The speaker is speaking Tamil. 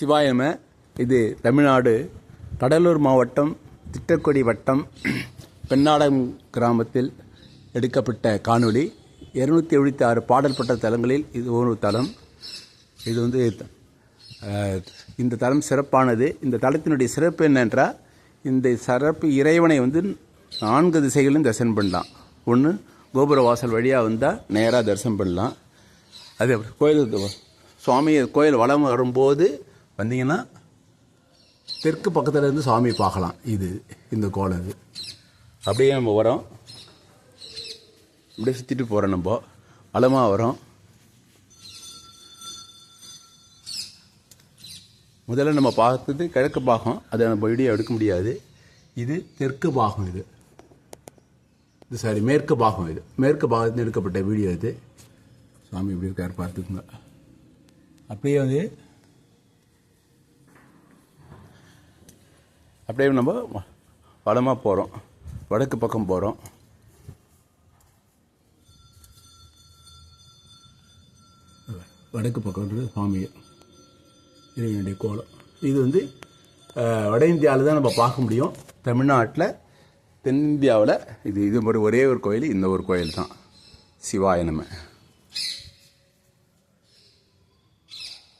சிவாயம இது தமிழ்நாடு கடலூர் மாவட்டம் திட்டக்கொடி வட்டம் பெண்ணாடம் கிராமத்தில் எடுக்கப்பட்ட காணொளி. இருநூற்றி எழுபத்தி ஆறு பாடல்பட்ட தலங்களில் இது ஒரு தலம். இது வந்து இந்த தலம் சிறப்பானது. இந்த தலத்தினுடைய சிறப்பு என்னென்றால் இந்த சிறப்பு இறைவனை வந்து நான்கு திசைகளிலும் தரிசனம் பண்ணலாம். ஒன்று கோபுர வாசல் வழியாக வந்தால் நேராக தரிசனம் பண்ணலாம். அது கோயில் சுவாமி கோயில் வலம் வரும்போது வந்தீங்கன்னா தெற்கு பக்கத்தில் இருந்து சுவாமி பார்க்கலாம். இது இந்த கோலம் இது. அப்படியே நம்ம வரோம். அப்படியே சுற்றிட்டு போகிறோம் நம்ம. வளமாக வரோம். முதல்ல நம்ம பார்த்தது கிழக்கு பாகம். அதை நம்ம வீடியோ எடுக்க முடியாது. இது தெற்கு பாகம் இது. இது சாரி மேற்கு பாகம் இது. மேற்கு பாகத்தில் எடுக்கப்பட்ட வீடியோ இது. சாமி இப்படி இருக்கார் பார்த்துக்குங்க. அப்படியே வந்து அப்படியே நம்ம வடமாக போகிறோம் வடக்கு பக்கம் போகிறோம் வடக்கு பக்கம்ன்றது சுவாமியை இறைவனுடைய கோலம். இது வந்து வட இந்தியாவில் தான் நம்ம பார்க்க முடியும். தமிழ்நாட்டில் தென்னிந்தியாவில் இது இது மாதிரி ஒரே ஒரு கோயில் இந்த ஒரு கோயில் தான் சிவாய நம்ம